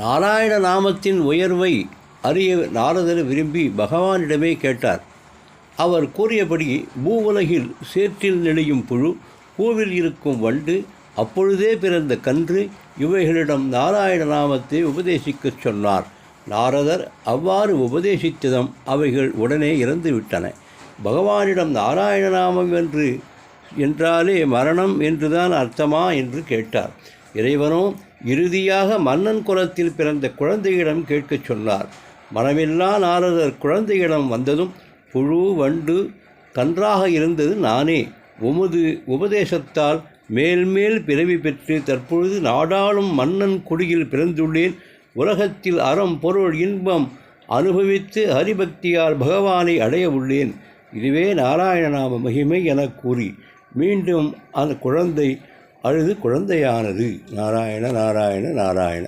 நாராயண நாமத்தின் உயர்வை அறிய நாரதர் விரும்பி பகவானிடமே கேட்டார். அவர் கூறியபடி பூவுலகில் சேற்றில் நெளியும் புழு பூவில் இருக்கும் வண்டு அப்பொழுதே பிறந்த கன்று இவைகளிடம் நாராயண நாமத்தை உபதேசிக்கச் சொன்னார். நாரதர் அவ்வாறு உபதேசித்ததும் அவைகள் உடனே இறந்து விட்டன பகவானிடம் நாராயண நாமம் என்று என்றாலே மரணம் என்றுதான் அர்த்தமா என்று கேட்டார். இறைவனோ இறுதியாக மன்னன் குலத்தில் பிறந்த குழந்தையிடம் கேட்கச் சொன்னார். மனமில்லா நாரதர் குழந்தையிடம் வந்ததும் புழு வண்டு கன்றாக இருந்தது நானே. உமது உபதேசத்தால் மேல்மேல் பிறவி பெற்று தற்பொழுது நாடாளும் மன்னன் குடியில் பிறந்துள்ளேன். உலகத்தில் அறம் பொருள் இன்பம் அனுபவித்து ஹரிபக்தியால் பகவானை அடைய உள்ளேன். இதுவே நாராயணநாம மகிமை எனக் கூறி மீண்டும் அந்த குழந்தை அழுது குழந்தையானது. நாராயண நாராயண நாராயண.